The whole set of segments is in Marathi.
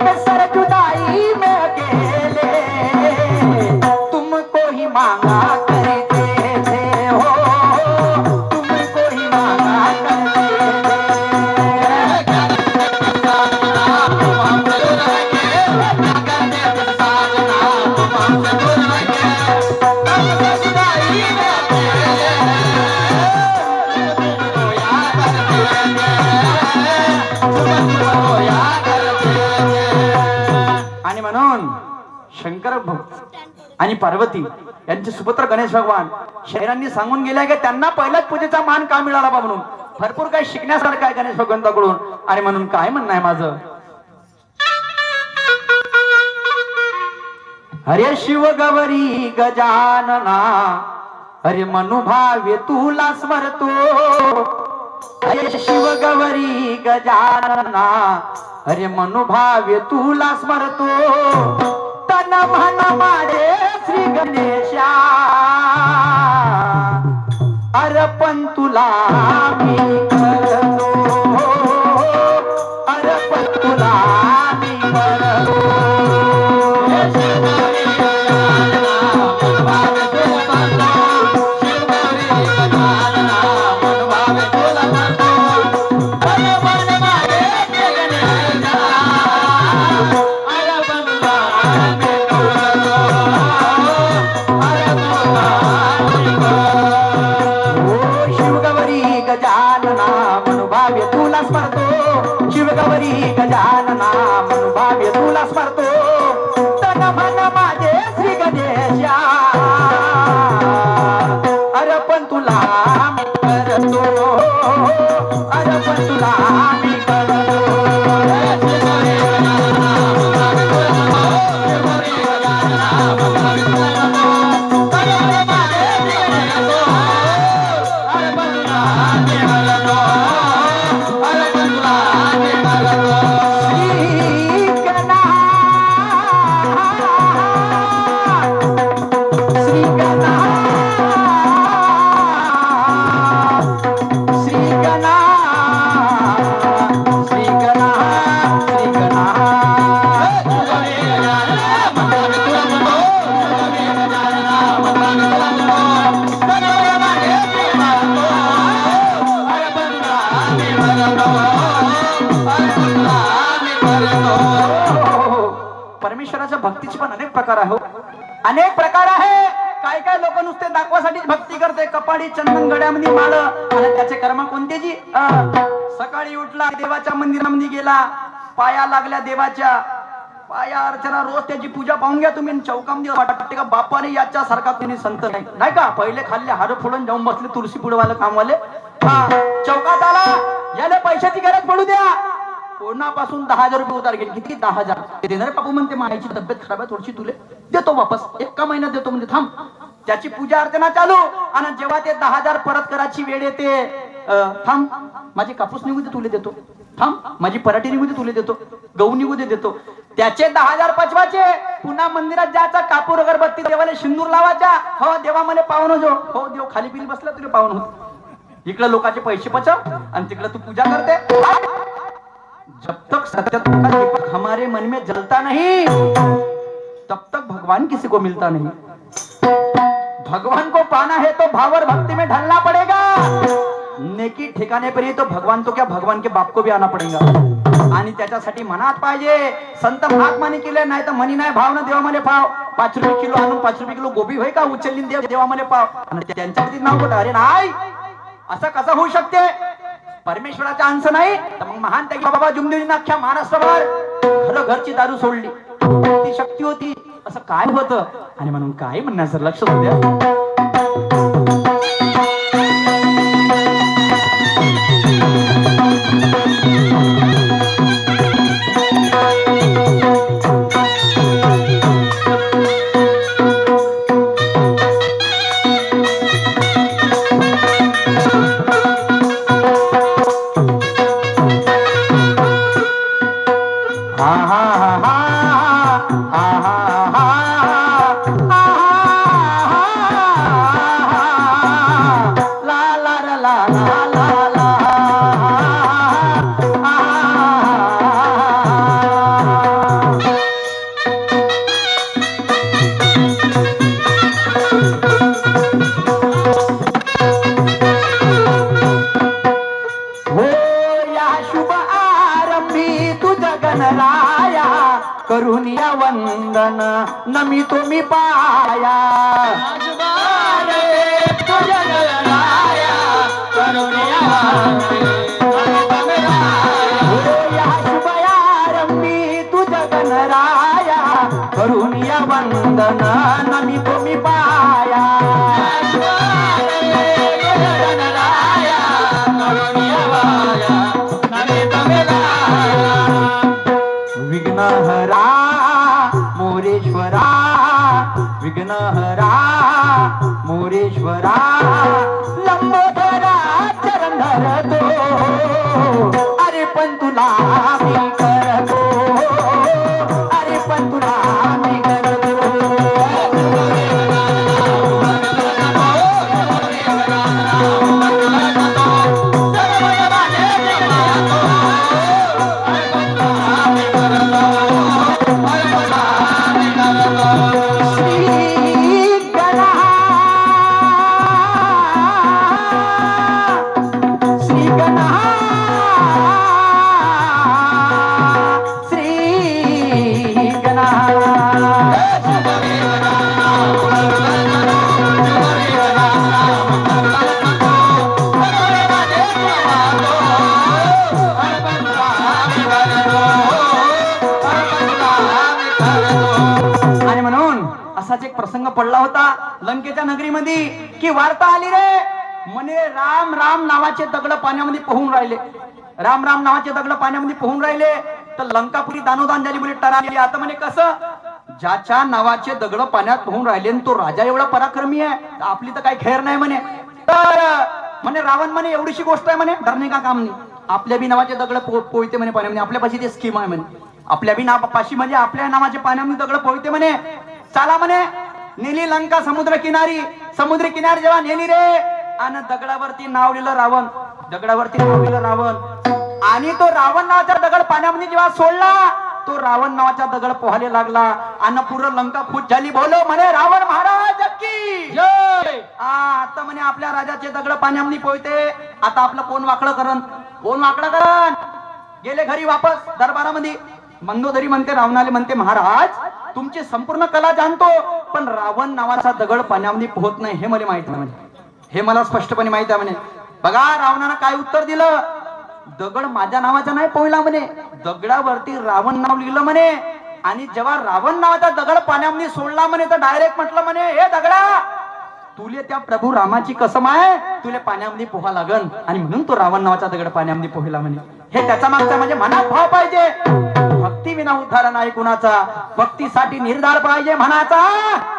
That's आणि म्हणून शंकर आणि पार्वती यांचे सुपुत्र गणेश भगवान शहरांनी सांगून गेले की त्यांना पहिल्याच पूजेचा मान का मिळाला बा म्हणून? भरपूर काही शिकण्यासारखं आहे गणेश भगवंताकडून आणि म्हणून काय म्हणणं आहे माझं? हरे शिव गवरी गजानना हरे मनुभावे तुला स्मरतो. हरे शिव गवरी गजानना अरे मनुभावे तुला स्मरतो. तन मन मारे श्री गणेशा. अर्पण तुला भक्तीचे पण अनेक प्रकार आहे अनेक प्रकार आहे काय काय लोक नुसते दाखवासाठी भक्ती करते. कपाडी चंदन गड्यामध्ये माळ. आणि त्याचे कर्म कोणते जी? सकाळी उठला देवाच्या मंदिरामध्ये गेला. पाया लागल्या देवाच्या. पाया अर्चना रोज त्याची पूजा पाहून घ्या तुम्ही चौकामध्ये वाटते का बापाने याच्या सारखा तुम्ही संत नाही. नाही का? पहिले खाल्ले हार फोडून जाऊन बसले तुळशी पुढवाले कामवाले. हा चौकात आला. याला पैशाची गरज पडू द्या. कोणापासून दहा हजार रुपये उधार घेतले. किती? दहा हजार. देणारे बापू म्हणते मायाची तब्येत खराब आहे थोडीशी तुले देतो वापस. एका महिन्यात देतो म्हणजे थांब. त्याची पूजा अर्चना चालू. आणि जेव्हा ते दहा हजार परत करायची वेळ येते थांब. माझी कापूस निघू दे तुले देतो. थांब. माझी पराठी निघू दे तुले देतो. गहू निघू दे देतो. त्याचे दहा हजार पचवाचे. पुन्हा मंदिरात जायचा. कापूर अगरबत्ती देवाला सिंदूर लावायचा. हो देवा मला पाहुण जो हो देव खाली पिली बसला तुला पाहुण होत. इकडं लोकांचे पैसे पचव. आणि तिकडं तू पूजा करते. जब तक सत्य का दीपक हमारे मन में जलता नहीं तब तक भगवान किसी को मिलता नहीं। भगवान को पाना है तो भावर भक्ति में ढलना पड़ेगा। नेकी ठिकाने पर ही तो भगवान तो क्या भगवान के बाप को भी आना पडेगा। आणि त्याच्यासाठी मनात पाहिजे संत महात्माने केले नाही तर मनी नाही भाव ना देवा मला पाव. पाच रुपये किलो आणून पाच रुपये किलो गोबी होय का उचलली देव देवा मला पाव. आणि त्यांच्यावरती नाव कुठं अरे नाही असं कसं होऊ शकते? परमेश्वराचा अंश नाही तर मग महान त्या बाबा जुमदेवीने अख्ख्या महाराष्ट्रभर खरं घरची दारू सोडली. ती शक्ती होती. असं काय होतं? आणि म्हणून काय म्हणण्याचं लक्ष होत्या जनराया करून या वंदन नमी तुम्ही पाया. करून या वंदन मोरेश्वरा मोरेश्वरा विघ्नहरा मोरेश्वरा लंबोदरा चरण धरतो अरे पण तुला असाच एक प्रसंग पडला होता लंकेच्या नगरीमध्ये की वार्ता आली रे. म्हणे राम राम नावाचे दगड पाण्यामध्ये पोहून राहिले. राम राम नावाचे दगड पाण्यामध्ये पोहून राहिले. तर लंकापुरी दानोदान झाली म्हणे टराली. आता म्हणे कसं? ज्याच्या नावाचे दगड पाण्यात पोहून राहिले तो राजा एवढा पराक्रमी आहे आपली तर काही खेर नाही म्हणे. तर म्हणे रावण म्हणे एवढीशी गोष्ट आहे म्हणे डरणे का काम नाही. आपल्या बी नावाचे दगड पो- पोहते म्हणे पाण्यामध्ये आपल्यापाशी ते स्कीम आहे म्हणे. आपल्या बी नावापाशी म्हणजे आपल्या नावाचे पाण्यामध्ये दगड पोहते म्हणे. चला म्हणे. नेली लंका समुद्र किनारी. समुद्र किनारी जेव्हा नेली रे आणि दगडावरती नाव लिहिलं रावण. दगडावरती नाव लिहिलं रावण. आणि तो रावण नावाचा दगड पाण्यामध्ये जेव्हा सोडला तो रावण नावाचा दगड पोहायला लागला. आणि पूर्ण लंका खुश झाली. बोलो म्हणे रावण महाराज की? आता म्हणे आपल्या राजाचे दगड पाण्यामध्ये पोहते. आता आपलं कोण वाकडं करण. कोण वाकडं करण. गेले घरी वापस दरबारामध्ये. मंदोदरी म्हणते रावणाले म्हणते महाराज तुमची संपूर्ण कला जाणतो पण रावण नावाचा दगड पाण्यामध्ये पोहत नाही हे मला माहीत नाही म्हणे. हे मला स्पष्टपणे माहीत आहे म्हणे. बघा रावणानं काय उत्तर दिलं? दगड माझ्या नावाचा नाही पोहिला म्हणे. दगडावरती रावण नाव लिहिलं म्हणे. आणि जेव्हा रावण नावाचा दगड पाण्यामध्ये सोडला म्हणे तर डायरेक्ट म्हटलं म्हणे हे दगडा तुले त्या प्रभू रामाची कसम आहे? तुले पाण्यामध्ये पोहा लागन. आणि म्हणून तो रावण नावाचा दगड पाण्यामध्ये पोहिला म्हणे. हे त्याचा मागचा म्हणजे मनात भाव पाहिजे. भक्ती विना उद्धार नाही कुणाचा? भक्तीसाठी निर्धार पाहिजे म्हणाचा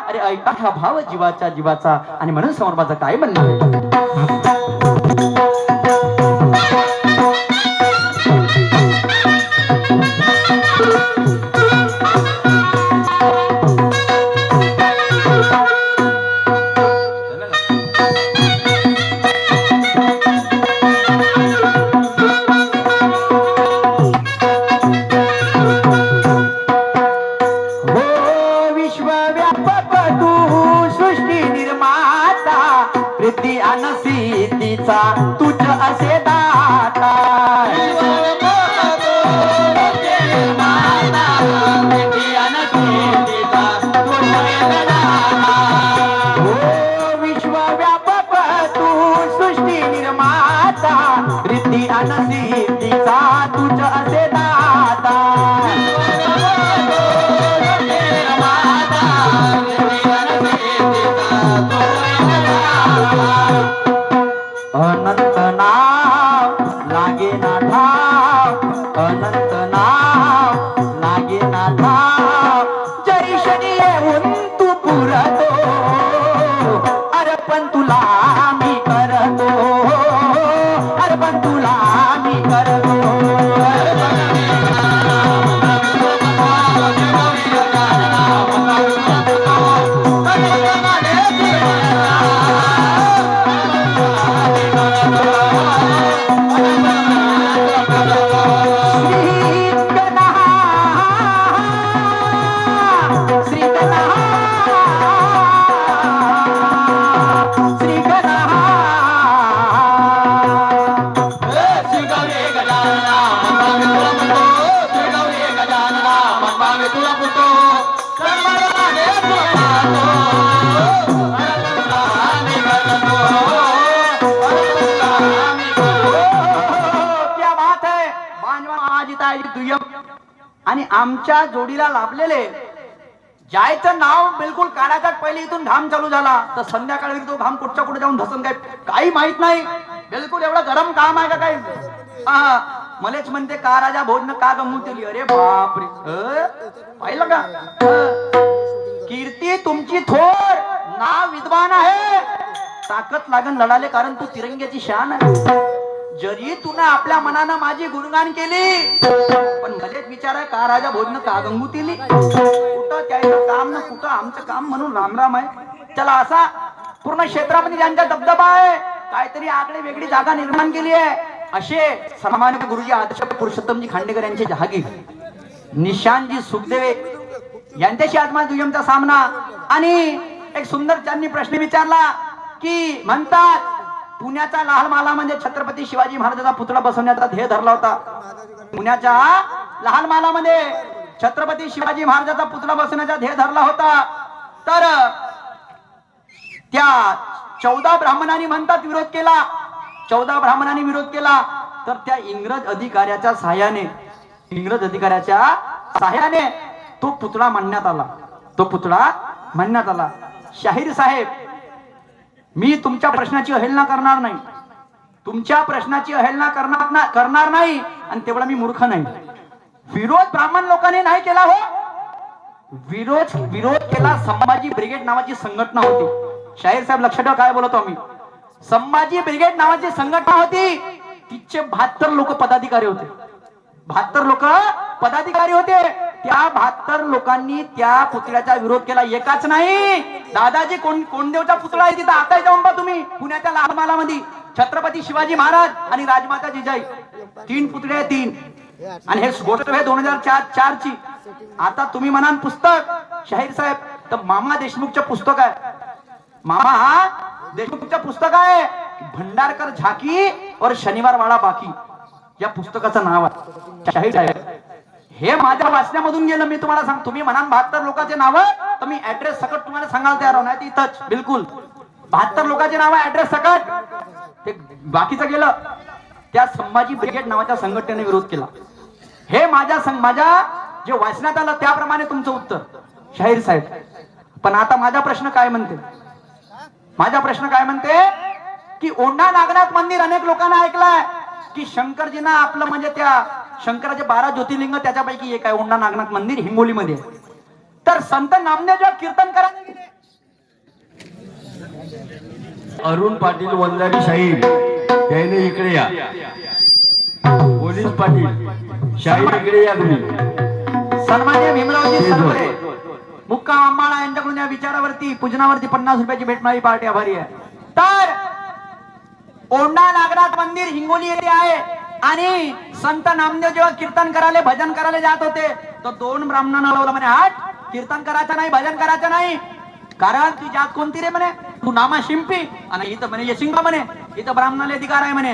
अरे ऐका हा भाव जीवाचा. जीवाचा आणि म्हणून समोर माझं काय म्हणणं असे दाता. आणि दुय्यम. आणि आमच्या जोडीला लाभलेले. जायचं नाव बिलकुल काढायचा. पहिले इथून घाम चालू झाला. तर संध्याकाळी तो घाम कुठच्या कुठे जाऊन धसन काय काही माहीत नाही. बिलकुल एवढं गरम काम आहे का काही? मलेच म्हणते का राजा भोजन का गमू दिली अरे बापरे. पाहिलं का? कीर्ती तुमची थोर. नाव विद्वान आहे. ताकद लागण लढाले कारण तू तिरंग्याची शान आहे. जरी तुला आपल्या मनानं माझी गुणगान केली पण मलेच विचार आहे का राजा भोजन का गंगू केली कुठं त्याचं काम ना कुठं आमचं काम म्हणून रामराम आहे. चला असा पूर्ण क्षेत्रामध्ये ज्यांचा दबदबा आहे काहीतरी आकडे वेगळी जागा निर्माण केली आहे. असे सामान्य गुरुजी आदर्श पुरुषोत्तमजी खांडेकर यांचे जहागीर निशांतजी सुखदेवे यांच्याशी आज माझा दुय्यमचा सामना. आणि एक सुंदर त्यांनी प्रश्न विचारला की म्हणतात पुण्याचा लाल माला म्हणजे छत्रपती शिवाजी महाराजांचा पुतळा बसवण्याचा ध्येय धरला होता. पुण्याच्या लहान मालामध्ये म्हणजे छत्रपती शिवाजी महाराजांचा पुतळा बसवण्याचा ध्येय धरला होता. तर त्या चौदा ब्राह्मणांनी म्हणतात विरोध केला. चौदा ब्राह्मणांनी विरोध केला. तर त्या इंग्रज अधिकाऱ्याच्या सहाय्याने इंग्रज अधिकाऱ्याच्या सहाय्याने तो पुतळा मांडण्यात आला. तो पुतळा मांडण्यात आला. शाहीर साहेब मी तुमच्या प्रश्नाची अहेलना करणार नाही. तुमच्या प्रश्नाची अहेलना करणार ना करणार नाही आणि तेवढा मी मूर्ख नाही. विरोध ब्राह्मण लोकांनी नाही केला हो. विरोध विरोध केला संभाजी ब्रिगेड नावाची संघटना होती. शाहीर साहेब लक्षात ठेवा काय बोलतो आम्ही. संभाजी ब्रिगेड नावाची संघटना होती. तिचे बहात्तर लोक पदाधिकारी होते. बहात्तर लोक पदाधिकारी होते. त्या बहात्तर लोकांनी त्या पुतळ्याचा विरोध केला. एकाच नाही दादाजी कोण कोणदेवचा पुतळा आहे तिथं? आता जाऊन पहा तुम्ही पुण्याच्या लालमालामध्ये. छत्रपती शिवाजी महाराज आणि राजमाता जिजाई. तीन पुतळे आहेत, तीन. आणि हे गोष्ट आहे दोन हजार चार चार ची आता तुम्ही म्हणाल पुस्तक. शाहीर साहेब तर मामा देशमुखचं पुस्तक आहे. मामा हा देशमुखचं पुस्तक आहे. भंडारकर झाकी और शनिवार वाडा बाकी. या पुस्तकाचं नाव आहे. शाहीर साहेब हे माझ्या वाचण्यामधून गेलं मी तुम्हाला सांग तुम्ही म्हणाल बहात्तर लोकांचे नावं तर मी ऍड्रेस सकट तुम्हाला सांगायला तयार होणार इथंच बिलकुल. बहात्तर लोकांचे नाव ऍड्रेस सकट. ते बाकीचं गेलं. त्या संभाजी ब्रिगेड नावाच्या संघटनेने विरोध केला. हे माझ्या माझ्या जे वाचण्यात आलं त्याप्रमाणे तुमचं उत्तर. शाहीर साहेब. पण आता माझा प्रश्न काय म्हणते? माझा प्रश्न काय म्हणते? की ओंडा नागनाथ मंदिर अनेक लोकांना ऐकलाय. की शंकरजींना आपलं म्हणजे त्या शंकराचे बारा ज्योतिर्लिंग त्याच्यापैकी एक आहे ओंडा नागनाथ मंदिर हिंगोलीमध्ये. तर संत नामदेव जेव्हा कीर्तन करा अरुण पाटील वंजारी शाहीर त्याने इकडे या. पोलीस पाटील शाहीर इकडे या तुम्ही. सन्मान्य भीमरावजी सरवरे मुक्काम अंबाळा यांच्याकडून या विचारावरती पूजनावरती पन्नास रुपयाची भेट मिळाली पार्टी आभारी आहे. तर ओंडा नागनाथ मंदिर हिंगोली येथे आहे. आणि संत नामदेव जेव्हा कीर्तन करायला भजन करायला जात होते तर दोन ब्राह्मणांना लावलं म्हणे आठ कीर्तन करायचं नाही भजन करायचं नाही. कारण ती जात कोणती रे म्हणे? तू नामा शिंपी. आणि इथं म्हणे यशिंगा म्हणे. इथं ब्राह्मणाला अधिकार आहे म्हणे.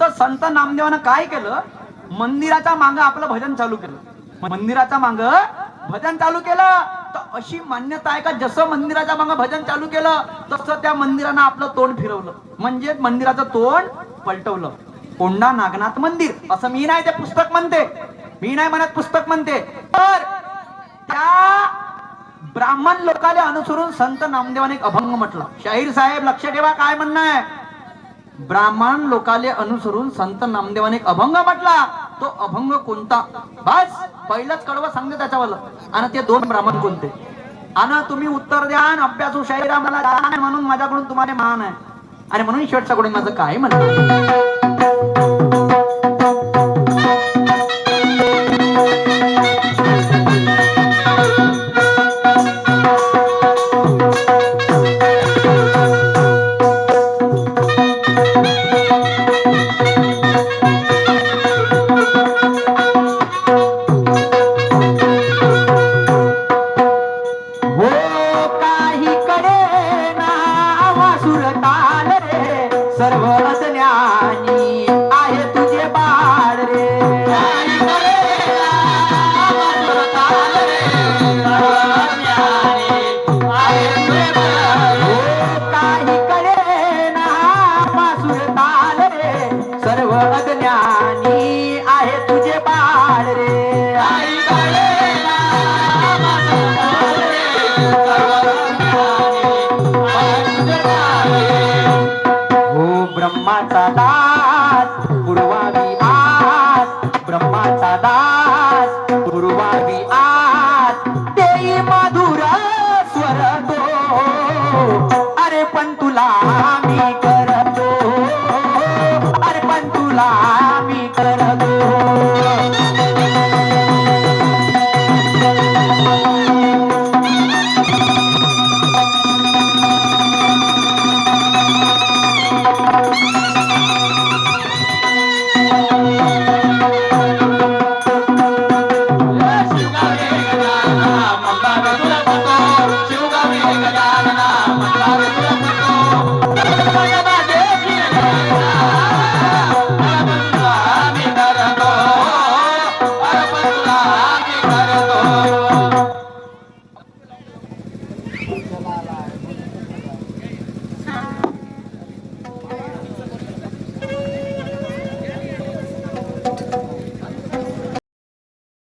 तर संत नामदेवानं काय केलं? मंदिराच्या मांग आपलं भजन चालू केलं. मंदिराचा मांग भजन चालू केलं. तर अशी मान्यता आहे का? जसं मंदिराच्या मांग भजन चालू केलं तसं त्या मंदिरानं आपलं तोंड फिरवलं. म्हणजे मंदिराचं तोंड पलटवलं. कोंडा नागनाथ मंदिर. असं मी नाही ते पुस्तक म्हणते. मी नाही म्हणत पुस्तक म्हणते. तर त्या ब्राह्मण लोकाले अनुसरून संत नामदेवाने एक अभंग म्हटला. शाहीर साहेब लक्ष ठेवा काय म्हणणं आहे? ब्राह्मण लोकाले अनुसरून संत नामदेवाने एक अभंग म्हटला. तो अभंग कोणता? बस पहिलंच कडवं सांगते त्याच्यावर. आणि ते दोन ब्राह्मण कोणते? आणि तुम्ही उत्तर द्या आणि अभ्यासू शाहीर मला जाण आहे म्हणून माझ्याकडून तुम्हाला मान आहे. आणि म्हणून शेवटच्याकडून माझं काय म्हणतो